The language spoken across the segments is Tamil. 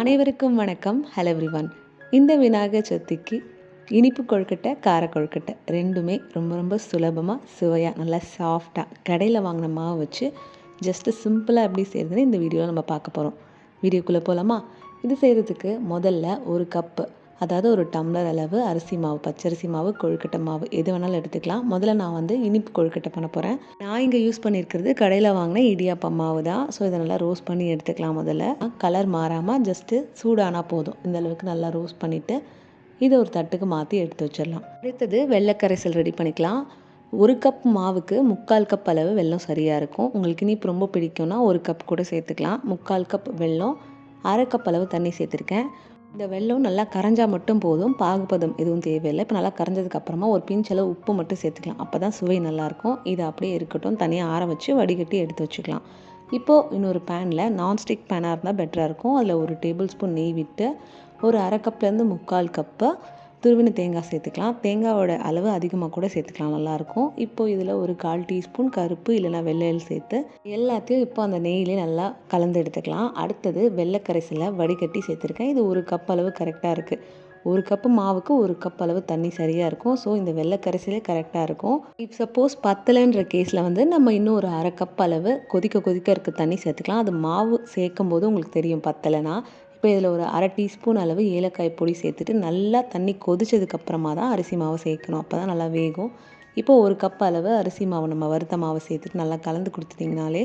அனைவருக்கும் வணக்கம். ஹலோ எவ்ரிவன் இந்த விநாயகர் சதுர்த்திக்கு இனிப்பு கொழுக்கட்டை கார கொழுக்கட்டை ரெண்டுமே ரொம்ப ரொம்ப சுலபமாக சுவையாக நல்லா சாஃப்டாக கடையில் வாங்கின மாவு வச்சு ஜஸ்ட்டு சிம்பிளாக எப்படி செய்கிறதுன்னு இந்த வீடியோவில் நம்ம பார்க்க போகிறோம் வீடியோக்குள்ளே போகலாமா இது செய்கிறதுக்கு முதல்ல ஒரு கப்பு அதாவது ஒரு டம்ளர் அளவு அரிசி மாவு பச்சரிசி மாவு கொழுக்கட்டை மாவு எது வேணாலும் எடுத்துக்கலாம். முதல்ல நான் வந்து இனிப்பு கொழுக்கட்டை பண்ண போகிறேன் நான் இங்கே யூஸ் பண்ணியிருக்கிறது கடையில் வாங்கின இடியாப்பம் மாவு தான். ஸோ இதை நல்லா ரோஸ்ட் பண்ணி எடுத்துக்கலாம் முதல்ல. கலர் மாறாமல் ஜஸ்ட்டு சூடானா போதும். இந்த அளவுக்கு நல்லா ரோஸ்ட் பண்ணிவிட்டு இதை ஒரு தட்டுக்கு மாற்றி எடுத்து வச்சிடலாம். அடுத்தது வெள்ளைக்கரைசல் ரெடி பண்ணிக்கலாம். ஒரு கப் மாவுக்கு முக்கால் கப் அளவு வெல்லம் சரியாக இருக்கும். உங்களுக்கு இனிப்பு ரொம்ப பிடிக்கும்னா ஒரு கப் கூட சேர்த்துக்கலாம். முக்கால் கப் வெல்லம் அரை கப் அளவு தண்ணி சேர்த்துருக்கேன். இந்த வெல்லம் நல்லா கரைஞ்சா மட்டும் போதும் பாகுபதம் எதுவும் தேவையில்லை. இப்போ நல்லா கரைஞ்சதுக்கு அப்புறமா ஒரு பிஞ்சளவு உப்பு மட்டும் சேர்த்துக்கலாம். அப்போ தான் சுவை நல்லாயிருக்கும் இது அப்படியே இருக்கட்டும். தனியாக ஆற வச்சு வடிகட்டி எடுத்து வச்சுக்கலாம். இப்போது இன்னொரு பேனில் நான்ஸ்டிக் பேனாக இருந்தால் பெட்டராக இருக்கும். அதில் ஒரு டேபிள் ஸ்பூன் நெய் விட்டு ஒரு அரை கப்லேருந்து முக்கால் கப்பு துருவின தேங்காய் சேர்த்துக்கலாம். தேங்காயோட அளவு அதிகமாக கூட சேர்த்துக்கலாம். நல்லாயிருக்கும். இப்போ இதில் ஒரு கால் டீஸ்பூன் கருப்பு இல்லைனா வெள்ளையல் சேர்த்து எல்லாத்தையும் இப்போ அந்த நெய்யிலே நல்லா கலந்து எடுத்துக்கலாம். அடுத்தது வெள்ளைக்கரைசலை வடிகட்டி சேர்த்துருக்கேன். இது ஒரு கப் அளவு கரெக்டாக இருக்குது ஒரு கப்பு மாவுக்கு ஒரு கப் அளவு தண்ணி சரியாக இருக்கும். ஸோ இந்த வெள்ளைக்கரைசிலே கரெக்டாக இருக்கும். இப்போ சப்போஸ் பத்தலைன்ற கேஸில் வந்து நம்ம இன்னும் ஒரு அரை கப் அளவு கொதிக்க கொதிக்க இருக்க தண்ணி சேர்த்துக்கலாம். அது மாவு சேர்க்கும் போது உங்களுக்கு தெரியும் பத்தலைனா இப்போ இதில் ஒரு அரை டீஸ்பூன் அளவு ஏலக்காய் பொடி சேர்த்துட்டு நல்லா தண்ணி கொதிச்சதுக்கப்புறமா தான் அரிசி மாவு சேர்க்கணும். அப்போ தான் நல்லா வேகும். இப்போ ஒரு கப் அளவு அரிசி மாவு நம்ம வறுத்த மாவை சேர்த்துட்டு நல்லா கலந்து கொடுத்துட்டிங்கனாலே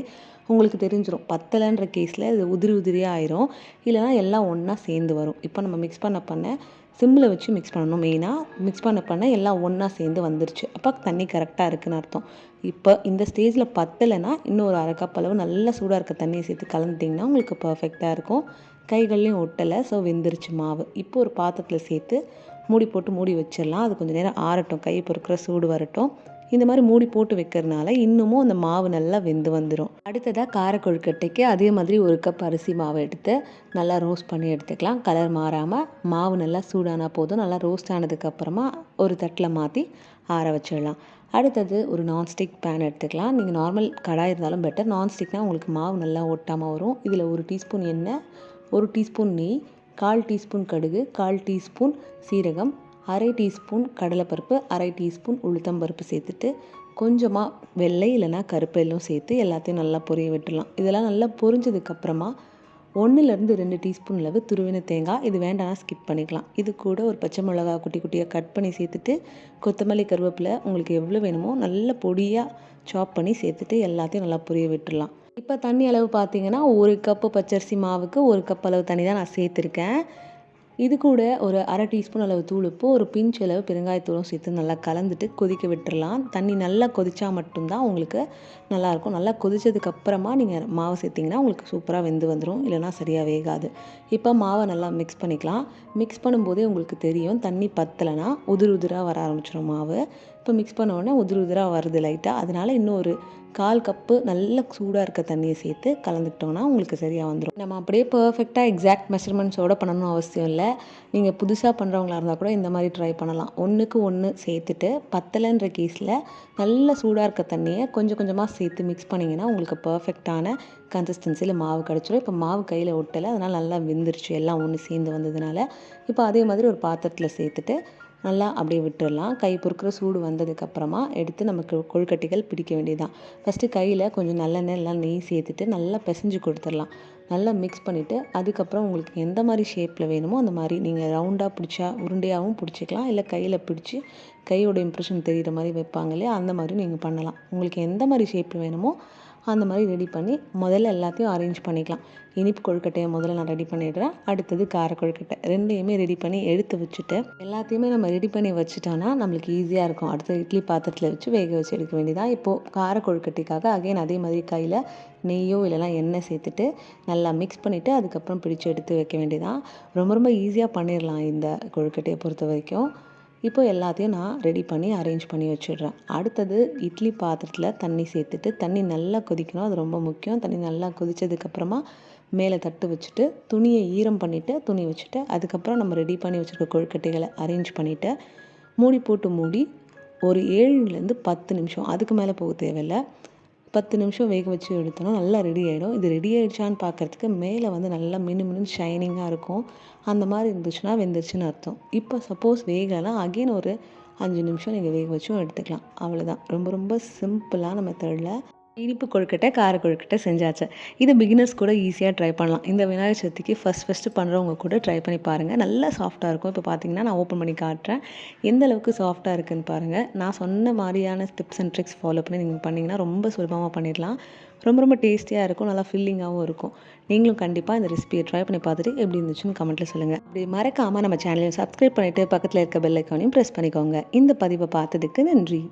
உங்களுக்கு தெரிஞ்சிடும் பத்தலைன்ற கேஸில் இது உதிரி உதிரியாக ஆயிரும். இல்லைனா எல்லாம் ஒன்றா சேர்ந்து வரும். இப்போ நம்ம மிக்ஸ் பண்ண பண்ண சிம்மில் வச்சு மிக்ஸ் பண்ணணும். மெயினாக மிக்ஸ் பண்ண பண்ண எல்லாம் ஒன்றா சேர்ந்து வந்துருச்சு. அப்போ தண்ணி கரெக்டாக இருக்குன்னு அர்த்தம். இப்போ இந்த ஸ்டேஜில் பத்தலைன்னா இன்னும் ஒரு அரை கப் அளவு நல்லா சூடாக இருக்க தண்ணியை சேர்த்து கலந்துட்டிங்கன்னா உங்களுக்கு பர்ஃபெக்டாக இருக்கும். கைகள்லையும் ஒட்டலை ஸோ வெந்துருச்சு மாவு. இப்போ ஒரு பாத்திரத்தில் சேர்த்து மூடி போட்டு மூடி வச்சிடலாம். அது கொஞ்சம் நேரம் ஆறட்டும் கை பொறுக்கிற சூடு வரட்டும். இந்த மாதிரி மூடி போட்டு வைக்கிறதுனால இன்னமும் அந்த மாவு நல்லா வெந்து வந்துடும் அடுத்ததாக கார கொழுக்கட்டைக்கு அதே மாதிரி ஒரு கப் அரிசி மாவு எடுத்து நல்லா ரோஸ்ட் பண்ணி எடுத்துக்கலாம். கலர் மாறாமல் மாவு நல்லா சூடானா போதும். நல்லா ரோஸ்ட் ஆனதுக்கப்புறமா ஒரு தட்டில் மாற்றி ஆற வச்சிடலாம். அடுத்தது ஒரு நான்ஸ்டிக் பேன் எடுத்துக்கலாம். நீங்கள் நார்மல் கடாய் இருந்தாலும் பெட்டர் நான்ஸ்டிக்னால் உங்களுக்கு மாவு நல்லா ஒட்டாமல் வரும். இதில் ஒரு டீஸ்பூன் எண்ணெய் ஒரு டீஸ்பூன் நெய் கால் டீஸ்பூன் கடுகு கால் டீஸ்பூன் சீரகம் அரை டீஸ்பூன் கடலைப்பருப்பு அரை டீஸ்பூன் உளுத்தம்பருப்பு சேர்த்துட்டு கொஞ்சமாக வெள்ளை இல்லைனா கருப்பு எல்லாம் சேர்த்து எல்லாத்தையும் நல்லா பொரிய விட்டுடலாம். இதெல்லாம் நல்லா பொரிஞ்சதுக்கப்புறமா ஒன்றுலேருந்து ரெண்டு டீஸ்பூன் அளவு துருவின தேங்காய். இது வேண்டாம்னா ஸ்கிப் பண்ணிக்கலாம். இது கூட ஒரு பச்சை மிளகா குட்டி குட்டியாக கட் பண்ணி சேர்த்துட்டு கொத்தமல்லி கருவேப்பிலை உங்களுக்கு எவ்வளோ வேணுமோ நல்ல பொடியாக சாப் பண்ணி சேர்த்துட்டு எல்லாத்தையும் நல்லா பொரிய விட்டுடலாம். இப்போ தண்ணி அளவு பார்த்தீங்கன்னா ஒரு கப்பு பச்சரிசி மாவுக்கு ஒரு கப் அளவு தண்ணி தான் நான் சேர்த்துருக்கேன். இது கூட ஒரு அரை டீஸ்பூன் அளவு தூளுப்பு ஒரு பிஞ்ச் அளவு பெருங்காயத்தூளும் சேர்த்து நல்லா கலந்துட்டு கொதிக்க விட்டுறலாம். தண்ணி நல்லா கொதிச்சா மட்டும்தான் உங்களுக்கு நல்லாயிருக்கும் நல்லா கொதித்ததுக்கப்புறமா நீங்கள் மாவு சேர்த்திங்கன்னா உங்களுக்கு சூப்பராக வெந்து வந்துடும் இல்லைனா சரியாக வேகாது. இப்போ மாவை நல்லா மிக்ஸ் பண்ணிக்கலாம். மிக்ஸ் பண்ணும்போதே உங்களுக்கு தெரியும் தண்ணி பத்தலைன்னா உதிர் உதிராக வர ஆரம்பிச்சிடும் மாவு. இப்போ மிக்ஸ் பண்ணோடனே உதிர் உதிராக வருது லைட்டாக அதனால் இன்னொரு கால் கப்பு நல்ல சூடாக இருக்க தண்ணியை சேர்த்து கலந்துக்கிட்டோம்னா உங்களுக்கு சரியாக வந்துடும் நம்ம அப்படியே பர்ஃபெக்டாக எக்ஸாக்ட் மெஷர்மெண்ட்ஸோடு பண்ணணும் அவசியம் இல்லை. நீங்கள் புதுசாக பண்ணுறவங்களா இருந்தால் கூட இந்த மாதிரி ட்ரை பண்ணலாம். ஒன்றுக்கு ஒன்று சேர்த்துட்டு பத்தலைன்ற கேஸில் நல்ல சூடாக இருக்க தண்ணியை கொஞ்சம் கொஞ்சமாக சேர்த்து மிக்ஸ் பண்ணிங்கன்னா உங்களுக்கு பர்ஃபெக்டான கன்சிஸ்டன்சியில் மாவு கிடச்சிரும். இப்போ மாவு கையில் ஒட்டலை அதனால் நல்லா வெந்துருச்சு. எல்லாம் ஒன்று சேர்ந்து வந்ததுனால. இப்போ அதே மாதிரி ஒரு பாத்திரத்தில் சேர்த்துட்டு நல்லா அப்படியே விட்டுடலாம் கை பொறுக்கிற சூடு வந்ததுக்கப்புறமா எடுத்து நமக்கு கொழுக்கட்டைகள் பிடிக்க வேண்டியதுதான். ஃபஸ்ட்டு கையில் கொஞ்சம் நல்லெண்ணெய் எல்லாம் நெய் சேர்த்துட்டு நல்லா பிசைஞ்சு கொடுத்துடலாம். நல்லா மிக்ஸ் பண்ணிவிட்டு அதுக்கப்புறம் உங்களுக்கு எந்த மாதிரி ஷேப்பில் வேணுமோ அந்த மாதிரி நீங்கள் ரவுண்டாக பிடிச்சா உருண்டையாகவும் பிடிச்சிக்கலாம். இல்லை கையில் பிடிச்சி கையோட இம்ப்ரெஷன் தெரிகிற மாதிரி வைப்பாங்க இல்லையா? அந்த மாதிரி நீங்கள் பண்ணலாம். உங்களுக்கு எந்த மாதிரி ஷேப்பில் வேணுமோ அந்த மாதிரி ரெடி பண்ணி முதல்ல எல்லாத்தையும் அரேஞ்ச் பண்ணிக்கலாம். இனிப்பு கொழுக்கட்டையை முதல்ல நான் ரெடி பண்ணிடுறேன். அடுத்தது கார கொழுக்கட்டை. ரெண்டையுமே ரெடி பண்ணி எடுத்து வச்சுட்டு எல்லாத்தையுமே நம்ம ரெடி பண்ணி வச்சுட்டோன்னா நம்மளுக்கு ஈஸியாக இருக்கும். அடுத்த இட்லி பாத்திரத்தில் வச்சு வேக வச்சு எடுக்க வேண்டியதான் இப்போது கார கொழுக்கட்டைக்காக அகைன் அதே மாதிரி கையில் நெய்யோ இல்லைனா எண்ணெய் சேர்த்துட்டு நல்லா மிக்ஸ் பண்ணிவிட்டு அதுக்கப்புறம் பிடிச்சி எடுத்து வைக்க வேண்டியதான் ரொம்ப ரொம்ப ஈஸியாக பண்ணிடலாம் இந்த கொழுக்கட்டையை பொறுத்த வரைக்கும். இப்போ எல்லாத்தையும் நான் ரெடி பண்ணி அரேஞ்ச் பண்ணி வச்சிடுறேன். அடுத்தது இட்லி பாத்திரத்தில் தண்ணி சேர்த்துட்டு தண்ணி நல்லா கொதிக்கணும். அது ரொம்ப முக்கியம். தண்ணி நல்லா கொதித்ததுக்கப்புறமா மேலே தட்டு வச்சுட்டு துணியை ஈரம் பண்ணிவிட்டு துணி வச்சுட்டு அதுக்கப்புறம் நம்ம ரெடி பண்ணி வச்சுருக்க கொழுக்கட்டைகளை அரேஞ்ச் பண்ணிவிட்டு மூடி போட்டு மூடி ஒரு ஏழுலேருந்து பத்து நிமிஷம் அதுக்கு மேலே போக தேவையில்லை. பத்து நிமிஷம் வேக வச்சு எடுத்தோன்னா நல்லா ரெடி ஆகிடும் இது ரெடி ஆகிடுச்சான்னு பார்க்குறதுக்கு மேலே வந்து நல்லா மினு மினு ஷைனிங்காக இருக்கும். அந்த மாதிரி இருந்துச்சுன்னா வெந்துருச்சுன்னு அர்த்தம். இப்போ சப்போஸ் வேகலாம் அகெயின் ஒரு அஞ்சு நிமிஷம் நீங்கள் வேக வச்சும் எடுத்துக்கலாம். அவ்வளோதான் ரொம்ப ரொம்ப சிம்பிளான மெத்தடில் இனிப்பு கொழுக்கட்டை கார கொழுக்கட்டை செஞ்சாச்சு. இது பிகினர்ஸ் கூட ஈஸியாக ட்ரை பண்ணலாம். இந்த விநாயகர் சதுர்த்திக்கு ஃபஸ்ட் ஃபஸ்ட்டு பண்ணுறவங்க கூட ட்ரை பண்ணி பாருங்கள் நல்லா சாஃப்ட்டாக இருக்கும். இப்போ பார்த்தீங்கன்னா நான் ஓப்பன் பண்ணி காட்டுறேன். எந்த அளவுக்கு சாஃப்ட்டாக இருக்குன்னு பாருங்கள் நான் சொன்ன மாதிரியான டிப்ஸ் அண்ட் ட்ரிக்ஸ் ஃபாலோ பண்ணி நீங்கள் பண்ணிங்கன்னா ரொம்ப சுலபமாக பண்ணிடலாம் ரொம்ப ரொம்ப டேஸ்டியாக இருக்கும். நல்லா ஃபில்லிங்காகவும் இருக்கும். நீங்களும் கண்டிப்பாக இந்த ரெசிபியை ட்ரை பண்ணி பார்த்துட்டு எப்படி இருந்துச்சுன்னு கமெண்ட்டில் சொல்லுங்கள் அப்படி மறக்காமல் நம்ம சேனலையும் சப்ஸ்கிரைப் பண்ணிவிட்டு பக்கத்தில் இருக்க பெல் ஐக்கானையும் ப்ரெஸ் பண்ணிக்கோங்க. இந்த பதிவை பார்த்ததுக்கு நன்றி.